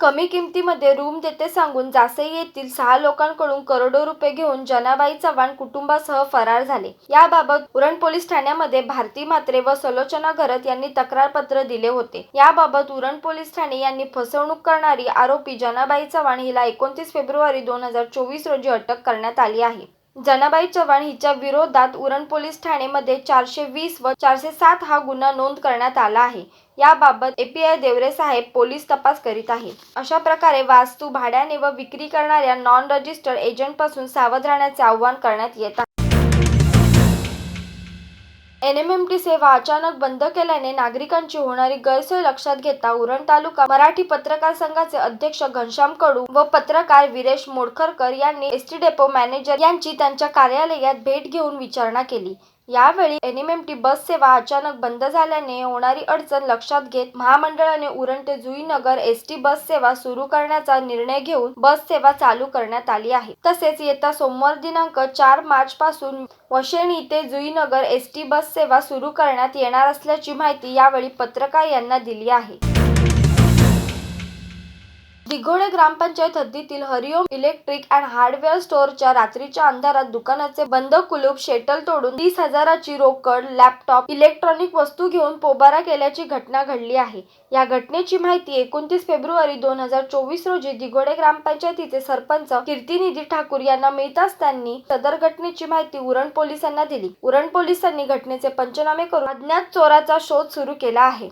कमी किमतीमध्ये रूम देते सांगून जासई येथील सहा लोकांकडून करोडो रुपये घेऊन जनाबाई चव्हाण कुटुंबासह फरार झाले. याबाबत उरण पोलीस ठाण्यामध्ये भारती मात्रे व सलोचना घरत यांनी तक्रारपत्र दिले होते. याबाबत उरण पोलीस ठाणे यांनी फसवणूक करणारी आरोपी जनाबाई चव्हाण हिला एकोणतीस फेब्रुवारी दोन हजार चोवीस रोजी अटक करण्यात आली आहे. जनाबाई चव्हाण हिच्या विरोधात उरण पोलीस ठाणेमध्ये चारशे वीस व चारशे सात हा गुन्हा नोंद करण्यात आला आहे. याबाबत एपीआय देवरे साहेब पोलीस तपास करीत आहेत. अशा प्रकारे वास्तू भाड्याने व विक्री करणाऱ्या नॉन रजिस्टर्ड एजंटपासून सावध राहण्याचे आवाहन करण्यात येत आहे. एनएमएमटी सेवा अचानक बंद केल्याने नागरिकांची होणारी गैरसोय लक्षात घेता उरण तालुका मराठी पत्रकार संघाचे अध्यक्ष घनश्याम कडू व पत्रकार विरेश मोडखरकर यांनी एसटी डेपो मॅनेजर यांची त्यांच्या कार्यालयात भेट घेऊन विचारणा केली. यावेळी एनएमएमटी बस सेवा अचानक बंद झाल्याने होणारी अडचण लक्षात घेत महामंडळाने उरण ते जुईनगर एसटी बस सेवा सुरू करण्याचा निर्णय घेऊन बस सेवा चालू करण्यात आली आहे. तसेच येत्या सोमवार दिनांक चार मार्च पासून वशेणी ते जुईनगर एसटी बस सेवा सुरू करण्यात येणार असल्याची माहिती यावेळी पत्रकार यांना दिली आहे. दिघोडे ग्रामपंचायत हद्दीतील हरिओम इलेक्ट्रिक अँड हार्डवेअर स्टोअरच्या रात्रीच्या अंधारात दुकानाचे बंद कुलूप शेटल तोडून तीस हजाराची रोकड लॅपटॉप इलेक्ट्रॉनिक वस्तू घेऊन पोबारा केल्याची घटना घडली आहे. या घटनेची माहिती एकोणतीस फेब्रुवारी दोन हजार चोवीस रोजी दिघोडे ग्रामपंचायतीचे सरपंच कीर्तिनिधी ठाकूर यांना मिळताच त्यांनी सदर घटनेची माहिती उरण पोलिसांना दिली. उरण पोलिसांनी घटनेचे पंचनामे करून अज्ञात चोराचा शोध सुरू केला आहे.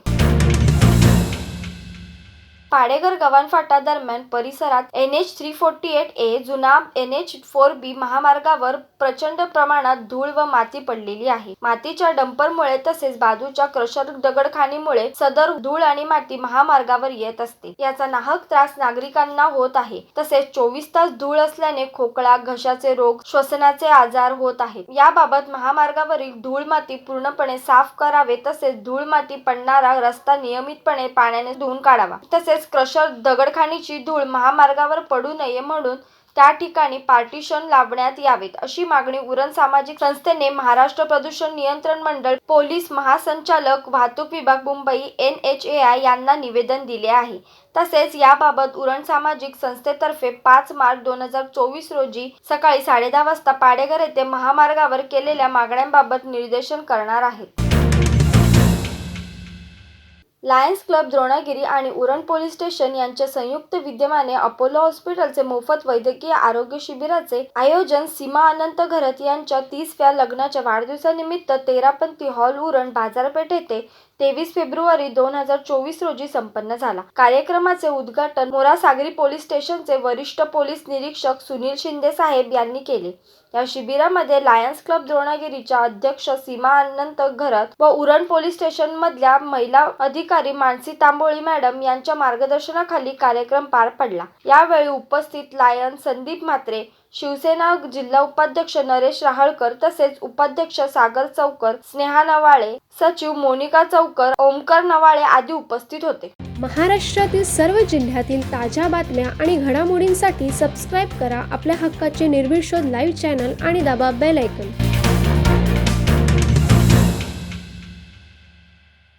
पाडेघर गव्हाणफाटा दरम्यान परिसरात N H three forty eight A जुना एन एच फोर बी महामार्गावर प्रचंड प्रमाणात धूळ व माती पडलेली आहे. मातीच्या डंपरमुळे तसेच बाजूच्या क्रशर दगडखाणीमुळे सदर धूळ आणि माती महामार्गावर येत असते. याचा नाहक त्रास नागरिकांना होत आहे. तसेच चोवीस तास धूळ असल्याने खोकळा घशाचे रोग श्वसनाचे आजार होत आहेत. याबाबत महामार्गावरील धूळ माती पूर्णपणे साफ करावे तसेच धूळ माती पडणारा रस्ता नियमितपणे पाण्याने धुवून काढावा. तसेच क्रशर दगडखाणीची धूळ महामार्गावर पडू नये म्हणून त्या ठिकाणी पार्टिशन लावण्यात यावेत. अशी मागणी उरण सामाजिक संस्थेने महाराष्ट्र प्रदूषण नियंत्रण मंडळ पोलीस महासंचालक वाहतूक विभाग Mumbai N H A I यांना निवेदन दिले आहे. तसेच याबाबत उरण सामाजिक संस्थेतर्फे पाच मार्च दोन हजार चोवीस रोजी सकाळी साडेदहा वाजता पाडेघर येथे महामार्गावर केलेल्या मागण्यांबाबत निर्देशन करणार आहेत. लायन्स क्लब द्रोणागिरी आणि उरण पोलीस स्टेशन यांच्या संयुक्त विद्यमाने अपोलो हॉस्पिटलचे मोफत वैद्यकीय आरोग्य शिबिराचे आयोजन सीमा अनंत घरत यांच्या तीसव्या लग्नाच्या वाढदिवसानिमित्त तेरापंथी हॉल उरण बाजारपेठ येथे तेवीस फेब्रुवारी दोन हजार चोवीस रोजी संपन्न झाला. कार्यक्रमाचे उद्घाटन मोरासागरी पोलीस स्टेशनचे वरिष्ठ पोलीस निरीक्षक सुनील शिंदे साहेब यांनी केले. या शिबिरामध्ये लायन्स क्लब द्रोणागिरीच्या अध्यक्ष सीमा अनंत घरत व उरण पोलीस स्टेशन मधल्या महिला अधिकारी मानसी तांबोळी मॅडम यांच्या मार्गदर्शनाखाली कार्यक्रम पार पडला. यावेळी उपस्थित लायन संदीप म्हात्रे शिवसेना जिल्हा उपाध्यक्ष नरेश राहळकर तसेच उपाध्यक्ष सागर चौकर स्नेहा नवाळे सचिव मोनिका चौकर ओमकर नवाळे आदी उपस्थित होते. महाराष्ट्रातील सर्व जिल्ह्यातील ताज्या बातम्या आणि घडामोडींसाठी सबस्क्राईब करा आपल्या हक्काचे निर्भीड लाईव्ह चॅनल आणि दाबा बेल ऐकन